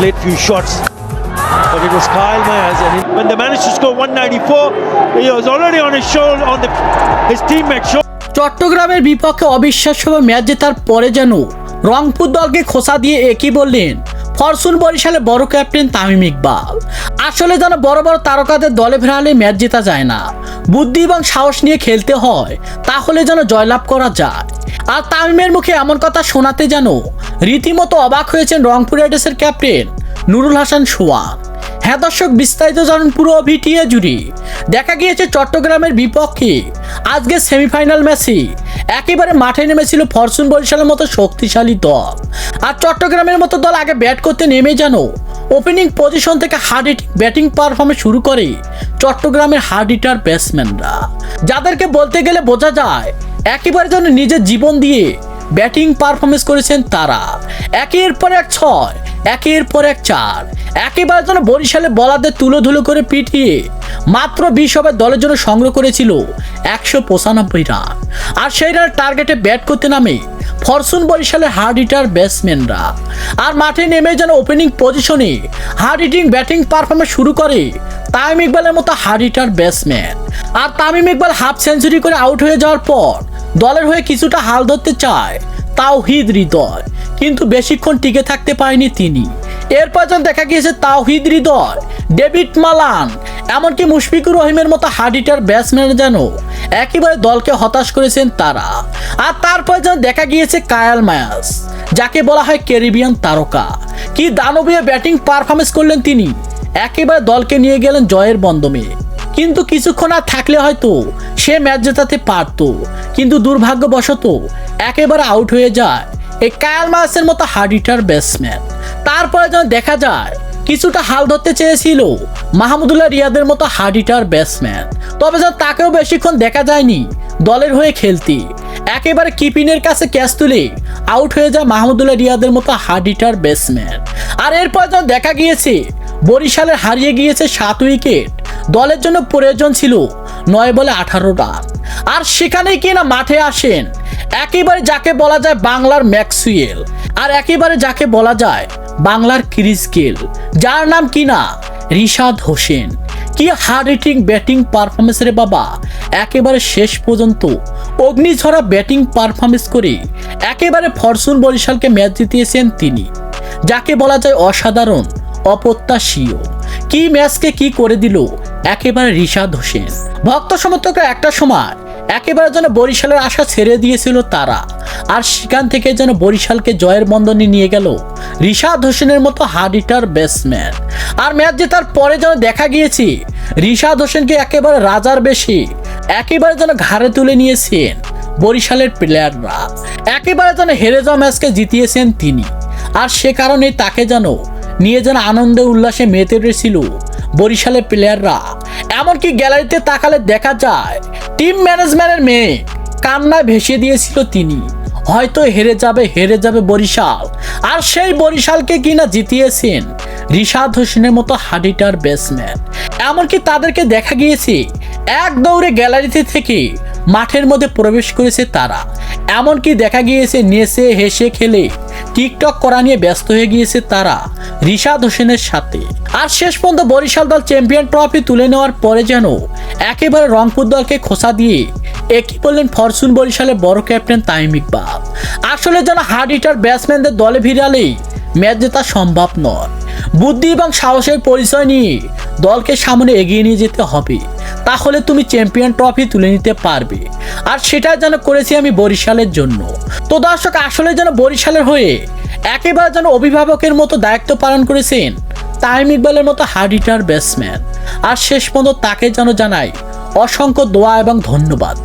played few shots. But it was Kyle Myers, and he- when they managed to score 194, he was already on his shoulder, on the his teammate shoulder. চট্টগ্রামের বিপক্ষে অবিশ্বাস্যভাবে match জেতার পরে যেন রংপুর দলকে খোসা দিয়ে একই বললেন ফরচুন বরিশালে বড় ক্যাপ্টেন তামিম ইকবাল আসলে যেন বড় বড় তারকাদের দলে ফেরালে ম্যাচ জেতা যায় না বুদ্ধি এবং সাহস নিয়ে খেলতে হয় তাহলে যেন জয়লাভ করা যায় আর তামিমের মুখে এমন কথা শোনাতে যেন রীতিমতো অবাক হয়েছেন রংপুর রাইডার্সের ক্যাপ্টেন নুরুল হাসান সোয়া। হ্যাঁ দর্শক, বিস্তারিত জানুন পুরো ভিটিএ জুড়ি। দেখা গিয়েছে চট্টগ্রামের বিপক্ষে। আজকে সেমিফাইনাল ম্যাচে একেবারে মাঠে নেমেছিল ফরচুন বরিশালের মতো শক্তিশালী দল। আর চট্টগ্রামের মতো দল আগে ব্যাট করতে নেমে যেন ওপেনিং পজিশন থেকে হার্ড ব্যাটিং পারফর্মে শুরু করে চট্টগ্রামের হার্ড হিটার ব্যাটসম্যানরা যাদেরকে বলতে গেলে বোঝা যায়, একেবারে যেন নিজের জীবন দিয়ে ব্যাটিং পারফরমেন্স করেছেন তারা। একের পর এক ছয়, একের পর এক চার, একেবারে যেন বরিশালে বলাদের তুলো ধুলো করে পিটিয়ে মাত্র বিশ ওভার দলের জন্য সংগ্রহ করেছিল একশো পঁচানব্বই রান। আর সেই রানের টার্গেটে ব্যাট করতে নামে ফরচুন বরিশালের হার্ড হিটার ব্যাটসম্যানরা। আর মাঠে নেমে যেন ওপেনিং পজিশনে হার্ড হিটিং ব্যাটিং পারফরমেন্স শুরু করে তামিম ইকবালের মতো হার্ড হিটার ব্যাটসম্যান। আর তামিম ইকবাল হাফ সেঞ্চুরি করে আউট হয়ে যাওয়ার পর দলের হয়ে কিছুটা হাল ধরতে চায় তাওহিদ হৃদয়। কিন্তু বেশিক্ষণ টিকে থাকতে পারেনি তিনি। এরপর যখন দেখা গিয়েছে তাওহিদ হৃদয়, ডেভিড মালান, এমনকি মুশফিকুর রহিমের মতো হার্ডিটার ব্যাটসম্যান যেন একেবারে দলকে হতাশ করেছেন তারা। আর তারপর যেন দেখা গিয়েছে কায়াল মায়াস, যাকে বলা হয় ক্যারিবিয়ান তারকা, কি দানবীয় ব্যাটিং পারফরমেন্স করলেন তিনি? একেবারে দলকে নিয়ে গেলেন জয়ের বন্দমে কিন্তু কিছুক্ষণ আর থাকলে হয়তো সে ম্যাচ জেতাতে পারতো। কিন্তু দুর্ভাগ্যবশত একেবারে আউট হয়ে যায় এই কায়াল মাসের মতো হার্ড হিটার ব্যাটসম্যান। তারপরে যেন দেখা যায়, কিছুটা হাল ধরতে চেয়েছিল মাহমুদুল্লাহ রিয়াদের মতো হার্ড হিটার ব্যাটসম্যান। তবে যেন তাকেও বেশিক্ষণ দেখা যায়নি দলের হয়ে খেলতে। একেবারে কিপিনের কাছে ক্যাচ তুলে আউট হয়ে যায় মাহমুদুল্লাহ রিয়াদের মতো হার্ড হিটার ব্যাটসম্যান। আর এরপর যেন দেখা গিয়েছে, বরিশালের হারিয়ে গিয়েছে সাত উইকেট। দলের জন্য প্রয়োজন ছিল নয় বলে আঠারো রান আর সেখানেই কিনা মাঠে আসেন। একেবারে যাকে বলা যায় বাংলার ম্যাক্সুয়েল। আর একেবারে যাকে বলা যায় বাংলার ক্রিস গেল যার নাম কিনা? রিশাদ হোসেন। কি হার্ড হিটিং ব্যাটিং পারফরমেন্স রে বাবা। একেবারে শেষ পর্যন্ত অগ্নিঝরা ব্যাটিং পারফরমেন্স করে একেবারে ফরচুন বরিশালকে ম্যাচ জিতিয়েছেন তিনি। যাকে বলা যায় অসাধারণ, অপ্রত্যাশীয়। কি ম্যাচকে কি করে দিল? একেবারে রিশাদ হোসেন। ভক্ত সমর্থকরা একটা সময় একেবারে যেন বরিশালের আশা ছেড়ে দিয়েছিল তারা। আর সেখান থেকে যেন বরিশালকে জয়ের বন্ধনে নিয়ে গেল রিশাদ হোসেনের মতো হার্ড হিটার ব্যাটসম্যান আর ম্যাচ জেতার পরে যেন দেখা গিয়েছে রিশাদ হোসেনকে একেবারে রাজার বেশি, একেবারে যেন ঘাড়ে তুলে নিয়েছেন বরিশালের প্লেয়াররা একেবারে যেন হেরে যাওয়া ম্যাচকে জিতিয়েছেন তিনি। আর সে কারণে তাকে যেন নিয়ে যেন আনন্দে উল্লাসে মেতে উঠেছিল বরিশালের প্লেয়াররা এমনকি গ্যালারিতে তাকালে দেখা যায় টিম ম্যানেজমেন্টের মেয়ে কান্নায় ভেসে দিয়েছিল তিনি। হয়তো হেরে যাবে হেরে যাবে বরিশাল। আর সেই বরিশালকে কিনা জিতিয়েছেন রিশাদ হোসেনের মতো হাডিটার ব্যাটসম্যান এমনকি তাদেরকে দেখা গিয়েছে, এক দৌড়ে গ্যালারিতে থেকে মাঠের মধ্যে প্রবেশ করেছে তারা। এমনকি দেখা গিয়েছে, নেচে হেসে খেলে টিকটক করা নিয়ে ব্যস্ত হয়ে গিয়েছে তারা। রিশাদ হোসেনের সাথে। আর শেষ পর্যন্ত বরিশাল দল চ্যাম্পিয়ন ট্রফি তুলে নেওয়ার পরে যেন একেবারে রংপুর দলকে খোসা দিয়ে একই বললেন ফরচুন বরিশালের বড় ক্যাপ্টেন তাইম ইকবাল। আসলে যেন হার্ড হিটার ব্যাটসম্যানদের দলে ভিড়ালেই ম্যাচ জেতা সম্ভব নয়। বুদ্ধি এবং সাহসের পরিচয় নিয়ে দলকে সামনে এগিয়ে নিয়ে যেতে হবে। তাহলে তুমি চ্যাম্পিয়ন ট্রফি তুলে নিতে পারবে। আর সেটা যেন করেছি আমি বরিশালের জন্য। তো দর্শক, আসলে যেন বরিশালের হয়ে একেবারে যেন অভিভাবকের মতো দায়িত্ব পালন করেছেন তাইম ইকবালের মতো হার্ডিটার ব্যাটসম্যান। আর শেষ পর্যন্ত তাকে যেন জানাই অসংখ্য দোয়া এবং ধন্যবাদ।